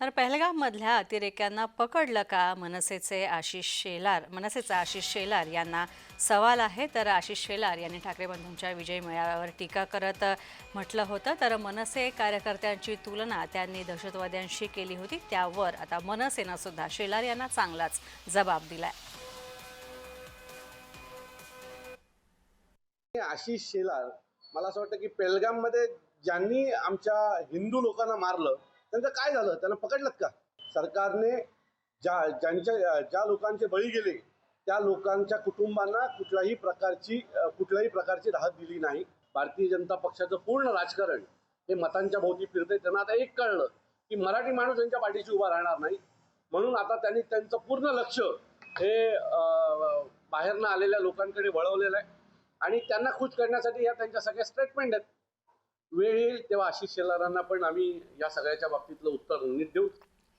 तर पहलगाममधल्या अतिरेक्यांना पकडलं का मनसेचे आशिष शेलार? मनसेचा आशिष शेलार यांना सवाल आहे. तर आशिष शेलार यांनी ठाकरे बंधूंच्या विजय मेळाव्यावर टीका करत म्हटलं होतं. तर मनसे कार्यकर्त्यांची तुलना त्यांनी दहशतवाद्यांशी केली होती. त्यावर आता मनसेनं सुद्धा शेलार यांना चांगलाच जबाब दिलाय. आशिष शेलार मला असं वाटतं की पेलगाममध्ये ज्यांनी आमच्या हिंदू लोकांना मारलं त्यांचं काय झालं? त्यांना पकडलं का? सरकारने ज्या ज्यांच्या ज्या लोकांचे बळी गेले त्या लोकांच्या कुटुंबांना कुठल्याही प्रकारची कुठल्याही प्रकारची राहत दिली नाही. भारतीय जनता पक्षाचं पूर्ण राजकारण हे मतांच्या भोवती फिरतंय. त्यांना आता एक कळलं की मराठी माणूस त्यांच्या पाठीशी उभा राहणार नाही. म्हणून आता त्यांनी त्यांचं पूर्ण लक्ष हे बाहेरनं आलेल्या लोकांकडे वळवलेलं आहे. आणि त्यांना खुश करण्यासाठी या त्यांच्या सगळ्या स्टेटमेंट आहेत. वेळ येईल तेव्हा आशिष शेलारांना पण आम्ही या सगळ्याच्या बाबतीतलं उत्तर नीट देऊ.